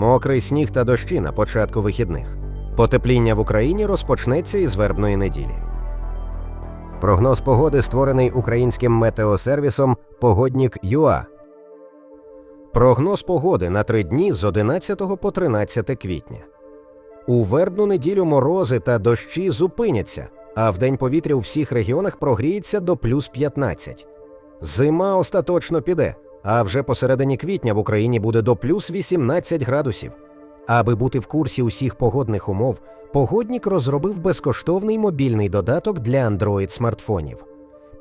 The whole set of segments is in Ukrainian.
мокрий сніг та дощі на початку вихідних. Потепління в Україні розпочнеться із вербної неділі. Прогноз погоди створений українським метеосервісом Погоднік ЮА. Прогноз погоди на три дні з 11 по 13 квітня. У вербну неділю морози та дощі зупиняться, а вдень повітря у всіх регіонах прогріється до плюс 15. Зима остаточно піде, а вже посередині квітня в Україні буде до плюс 18 градусів. Аби бути в курсі усіх погодних умов, погоднік розробив безкоштовний мобільний додаток для Android смартфонів.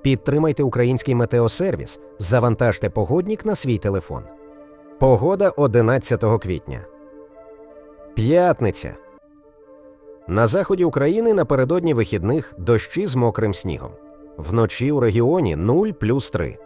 Підтримайте український метеосервіс, завантажте погоднік на свій телефон. Погода 11 квітня. П'ятниця. На заході України напередодні вихідних дощі з мокрим снігом. Вночі у регіоні 0 плюс 3.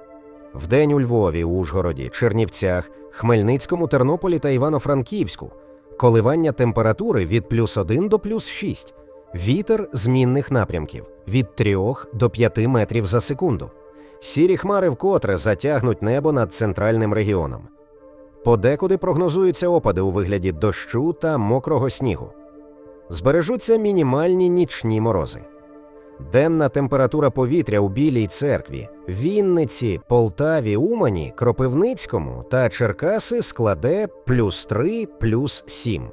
Вдень у Львові, Ужгороді, Чернівцях, Хмельницькому, Тернополі та Івано-Франківську. Коливання температури від плюс 1 до плюс 6. Вітер змінних напрямків від 3 до 5 метрів за секунду. Сірі хмари вкотре затягнуть небо над центральним регіоном. Подекуди прогнозуються опади у вигляді дощу та мокрого снігу. Збережуться мінімальні нічні морози. Денна температура повітря у Білій церкві, Вінниці, Полтаві, Умані, Кропивницькому та Черкаси складе плюс 3, плюс 7.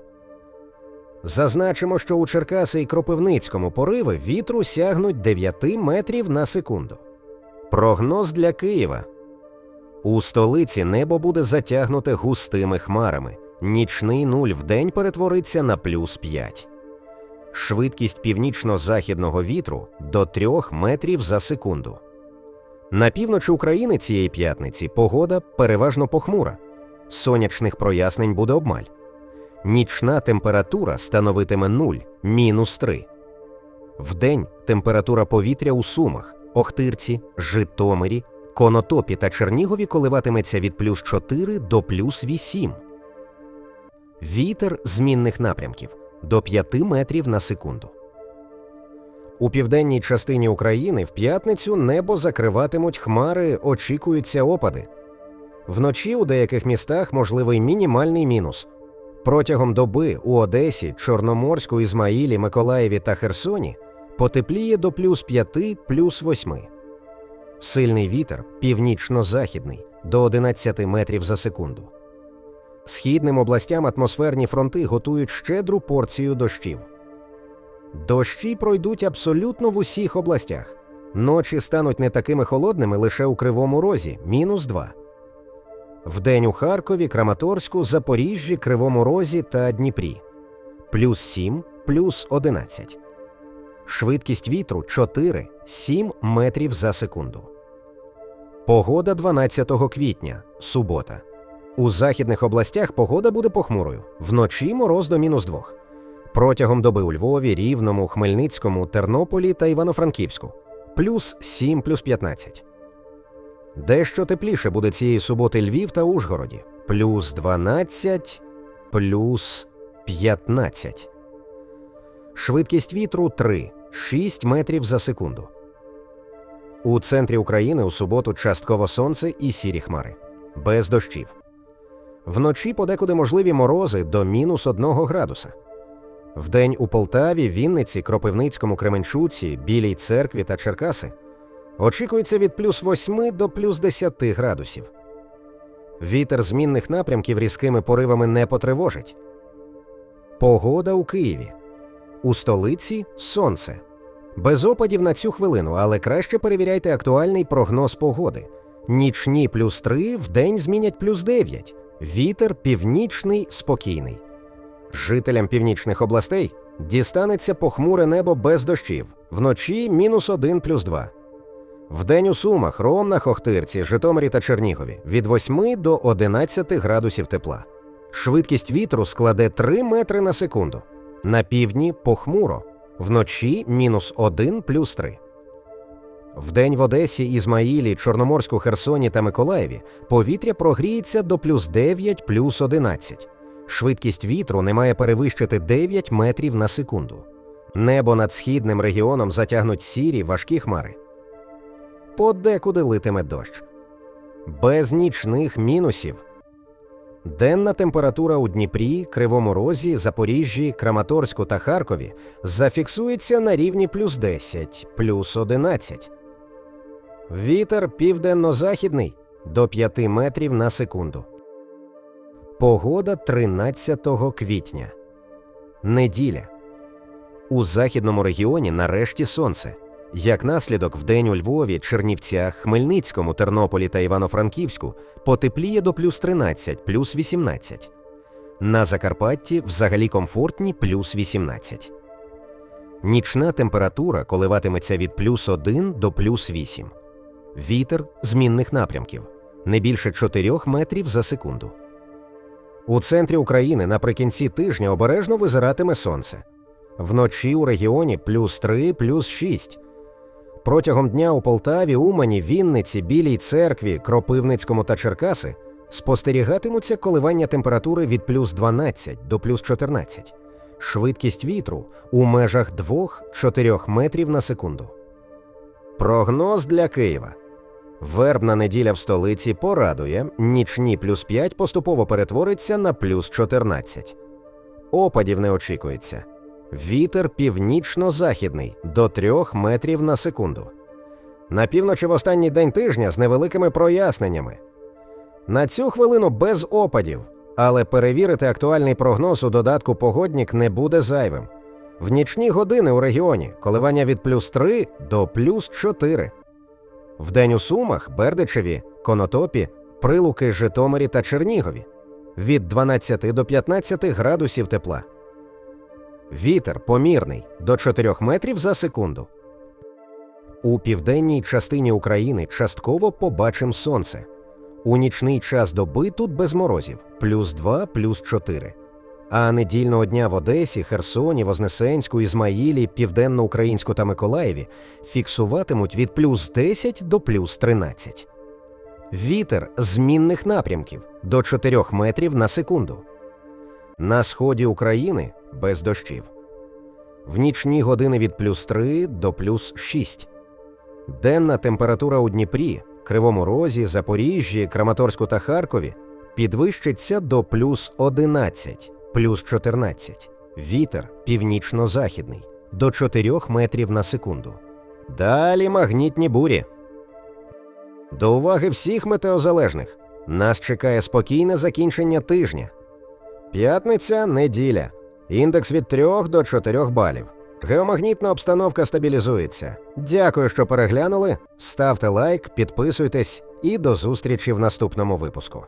Зазначимо, що у Черкаси і Кропивницькому пориви вітру сягнуть 9 метрів на секунду. Прогноз для Києва. У столиці небо буде затягнуте густими хмарами. Нічний нуль вдень перетвориться на плюс 5. Швидкість північно-західного вітру до 3 метрів за секунду. На півночі України цієї п'ятниці погода переважно похмура. Сонячних прояснень буде обмаль. Нічна температура становитиме 0 мінус 3. Вдень температура повітря у Сумах, Охтирці, Житомирі, Конотопі та Чернігові коливатиметься від плюс 4 до плюс 8. Вітер змінних напрямків до 5 метрів на секунду. У південній частині України в п'ятницю небо закриватимуть хмари, очікуються опади. Вночі у деяких містах можливий мінімальний мінус. Протягом доби у Одесі, Чорноморську, Ізмаїлі, Миколаєві та Херсоні потепліє до плюс 5, плюс 8. Сильний вітер північно-західний до 11 метрів за секунду. Східним областям атмосферні фронти готують щедру порцію дощів. Дощі пройдуть абсолютно в усіх областях. Ночі стануть не такими холодними лише у Кривому Розі мінус 2. Вдень у Харкові, Краматорську, Запоріжжі, Кривому Розі та Дніпрі плюс 7, плюс 11. Швидкість вітру 4-7 метрів за секунду. Погода 12 квітня, субота. У західних областях погода буде похмурою. Вночі мороз до мінус 2. Протягом доби у Львові, Рівному, Хмельницькому, Тернополі та Івано-Франківську плюс 7 плюс 15. Дещо тепліше буде цієї суботи Львів та Ужгороді плюс 12, плюс 15. Швидкість вітру 3 6 метрів за секунду. У центрі України у суботу частково сонце і сірі хмари. Без дощів. Вночі подекуди можливі морози до мінус 1 градуса. Вдень у Полтаві, Вінниці, Кропивницькому, Кременчуці, Білій церкві та Черкаси очікується від плюс 8 до плюс 10 градусів. Вітер змінних напрямків різкими поривами не потривожить. Погода у Києві. У столиці сонце. Без опадів на цю хвилину, але краще перевіряйте актуальний прогноз погоди. Нічні плюс 3, вдень змінять плюс 9. Вітер північний спокійний. Жителям північних областей дістанеться похмуре небо без дощів, вночі мінус 1 плюс 2. Вдень у Сумах, Ромнах, Охтирці, Житомирі та Чернігові від 8 до 11 градусів тепла. Швидкість вітру складе 3 метри на секунду. На півдні похмуро, вночі мінус 1 плюс 3. Вдень в Одесі, Ізмаїлі, Чорноморську, Херсоні та Миколаєві повітря прогріється до плюс 9 плюс 11. Швидкість вітру не має перевищити 9 метрів на секунду. Небо над східним регіоном затягнуть сірі важкі хмари. Подекуди литиме дощ. Без нічних мінусів. Денна температура у Дніпрі, Кривому Розі, Запоріжжі, Краматорську та Харкові зафіксується на рівні плюс 10, плюс 11. Вітер південно-західний до 5 метрів на секунду. Погода 13 квітня. Неділя. У західному регіоні нарешті сонце. Як наслідок, вдень у Львові, Чернівцях, Хмельницькому, Тернополі та Івано-Франківську потепліє до плюс 13, плюс 18. На Закарпатті взагалі комфортні плюс 18. Нічна температура коливатиметься від плюс 1 до плюс 8. Вітер змінних напрямків не більше 4 метрів за секунду. У центрі України наприкінці тижня обережно визиратиме сонце. Вночі у регіоні плюс 3, плюс 6. Протягом дня у Полтаві, Умані, Вінниці, Білій церкві, Кропивницькому та Черкаси спостерігатимуться коливання температури від плюс 12 до плюс 14. Швидкість вітру у межах 2-4 метрів на секунду. Прогноз для Києва. Вербна неділя в столиці порадує, нічні плюс 5 поступово перетвориться на плюс 14. Опадів не очікується. Вітер північно-західний до 3 метрів на секунду. На півночі в останній день тижня з невеликими проясненнями. На цю хвилину без опадів, але перевірити актуальний прогноз у додатку погоднік не буде зайвим. В нічні години у регіоні коливання від плюс 3 до плюс 4. Вдень у Сумах, Бердичеві, Конотопі, Прилуки, Житомирі та Чернігові від 12 до 15 градусів тепла. Вітер помірний до 4 метрів за секунду. У південній частині України частково побачим сонце. У нічний час доби тут без морозів плюс 2, плюс 4. А недільного дня в Одесі, Херсоні, Вознесенську, Ізмаїлі, Південноукраїнську та Миколаєві фіксуватимуть від плюс 10 до плюс 13. Вітер змінних напрямків до 4 метрів на секунду. На сході України без дощів. В нічні години від плюс 3 до плюс 6. Денна температура у Дніпрі, Кривому Розі, Запоріжжі, Краматорську та Харкові підвищиться до плюс 11, плюс 14. Вітер північно-західний до 4 метрів на секунду. Далі магнітні бурі. До уваги всіх метеозалежних. Нас чекає спокійне закінчення тижня. П'ятниця неділя. Індекс від 3 до 4 балів. Геомагнітна обстановка стабілізується. Дякую, що переглянули. Ставте лайк, підписуйтесь і до зустрічі в наступному випуску.